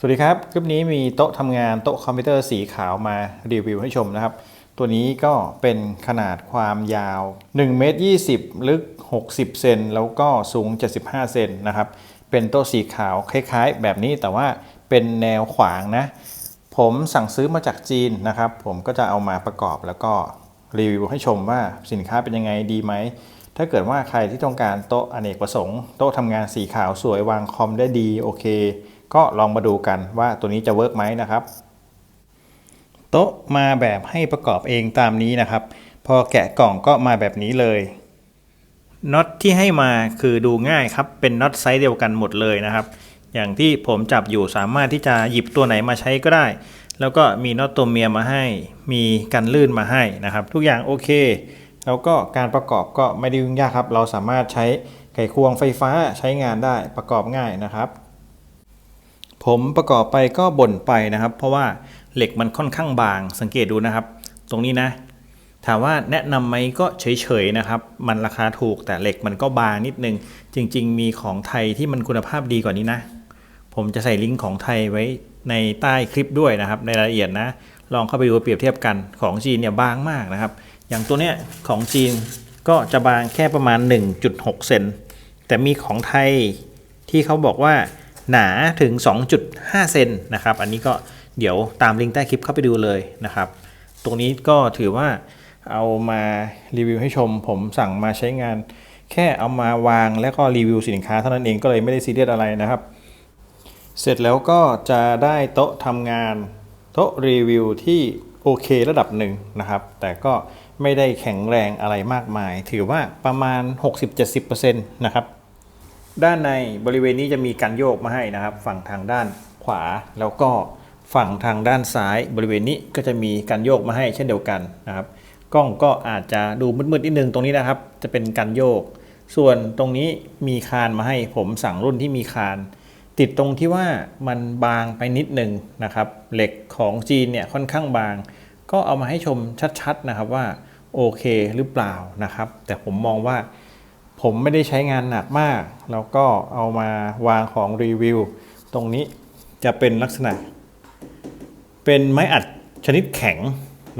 สวัสดีครับ คลิปนี้มีโต๊ะทำงานโต๊ะคอมพิวเตอร์สีขาวมารีวิวให้ชมนะครับ ตัวนี้ก็เป็นขนาดความยาว1เมตร20 ลึก 60 เซนแล้วก็สูง 75 เซนนะครับ เป็นโต๊ะสีขาวคล้ายๆ แบบนี้แต่ว่าเป็นแนวขวางนะ ผมสั่งซื้อมาจากจีนนะครับ ผมก็จะเอามาประกอบแล้วก็รีวิวให้ชมว่าสินค้าเป็นยังไงดีไหม ถ้าเกิดว่าใครที่ต้องการโต๊ะอเนกประสงค์ โต๊ะทำงานสีขาวสวยวางคอมได้ดีโอเค ก็ลองมาดูกันว่าตัวนี้จะเวิร์กไหมนะครับ โต๊ะมาแบบให้ประกอบเองตามนี้นะครับ พอแกะกล่องก็มาแบบนี้เลยน็อตที่ให้มาคือดูง่ายครับ เป็นน็อตไซส์เดียวกันหมดเลยนะครับ อย่างที่ผมจับอยู่สามารถที่จะหยิบตัวไหนมาใช้ก็ได้ แล้วก็มีน็อตตัวเมียมาให้ มีกันลื่นมาให้นะครับ ทุกอย่างโอเค แล้วก็การประกอบก็ไม่ได้ยุ่งยากครับ เราสามารถใช้ไขควงไฟฟ้าใช้งานได้ประกอบง่ายนะครับ ผมประกอบไปก็บ่นไปนะครับ เพราะว่าเหล็กมันค่อนข้างบางสังเกตดูนะครับ ตรงนี้นะ ถามว่าแนะนำไหมก็เฉยๆนะครับ มันราคาถูกแต่เหล็กมันก็บางนิดนึง จริง ๆ มีของไทยที่มันคุณภาพดีกว่านี้นะ ผมจะใส่ลิงก์ของไทยไว้ในใต้คลิปด้วยนะครับ ในรายละเอียดนะ ลองเข้าไปดูเปรียบเทียบกันของจีนเนี่ยบางมากนะครับ อย่างตัวเนี้ยของจีนก็จะบางแค่ประมาณ 1.6 เซนแต่มีของไทยที่เขาบอกว่า หนาถึง 2.5 เซนนะครับ อันนี้ก็เดี๋ยวตามลิงก์ใต้คลิปเข้าไปดูเลยนะครับ ตรงนี้ก็ถือว่าเอามารีวิวให้ชม ผมสั่งมาใช้งาน แค่เอามาวางแล้วก็รีวิวสินค้าเท่านั้นเองก็เลยไม่ได้ซีเรียสอะไรนะครับ เสร็จแล้วก็จะได้โต๊ะทำงานโต๊ะรีวิวที่โอเคระดับหนึ่งนะครับ แต่ก็ไม่ได้แข็งแรงอะไรมากมาย ถือว่าประมาณ 60-70%นะครับ ด้านในบริเวณนี้จะมีการโยกมาให้นะครับ ฝั่งทางด้านขวาแล้วก็ฝั่งทางด้านซ้าย บริเวณนี้ก็จะมีการโยกมาให้เช่นเดียวกันนะครับ กล้องก็อาจจะดูมืดๆนิดนึงตรงนี้นะครับ จะเป็นการโยก ส่วนตรงนี้มีคานมาให้ผมสั่งรุ่นที่มีคาน ติดตรงที่ว่ามันบางไปนิดนึงนะครับ เหล็กของจีนเนี่ยค่อนข้างบาง ก็เอามาให้ชมชัดๆนะครับว่าโอเคหรือเปล่านะครับ แต่ผมมองว่า ผมไม่ได้ใช้งานหนักมาก แล้วก็เอามาวางของรีวิว ตรงนี้จะเป็นลักษณะ เป็นไม้อัดชนิดแข็ง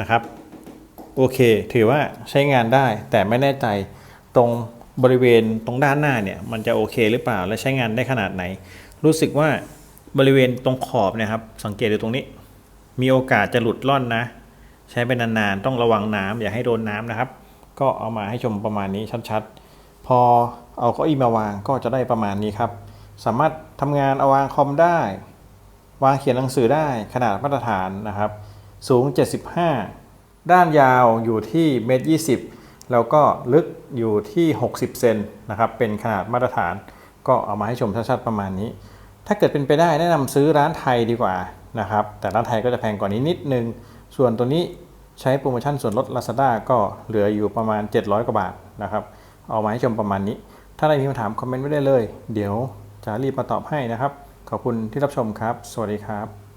นะครับ โอเค ถือว่าใช้งานได้ แต่ไม่แน่ใจตรงบริเวณตรงด้านหน้าเนี่ยมันจะโอเคหรือเปล่าและใช้งานได้ขนาดไหน รู้สึกว่าบริเวณตรงขอบนะครับ สังเกตดูตรงนี้ มีโอกาสจะหลุดล่อนนะ ใช้ไปนานๆ ต้องระวังน้ำอย่าให้โดนน้ำนะครับ ก็เอามาให้ชมประมาณนี้ชัดๆ พอเอาเก้าอี้มาวางก็จะได้ประมาณนี้ครับ สามารถทำงานเอาวางคอมได้ วางเขียนหนังสือได้ขนาดมาตรฐานนะครับ สูง 75 ด้านยาวอยู่ที่เมตร20แล้วก็ลึกอยู่ที่ 60 เซนนะครับเป็นขนาดมาตรฐาน ก็เอามาให้ชมชัดๆประมาณนี้ ถ้าเกิดเป็นไปได้แนะนำซื้อร้านไทยดีกว่านะครับ แต่ร้านไทยก็จะแพงกว่านี้นิดนึง ส่วนตัวนี้ใช้โปรโมชั่นส่วนลด Lazada ก็เหลืออยู่ประมาณ 700 กว่าบาทนะครับ เอามาให้ชมประมาณนี้ ถ้าใครมีคำถามคอมเมนต์ไว้ได้เลย เดี๋ยวจะรีบมาตอบให้นะครับ ขอบคุณที่รับชมครับ สวัสดีครับ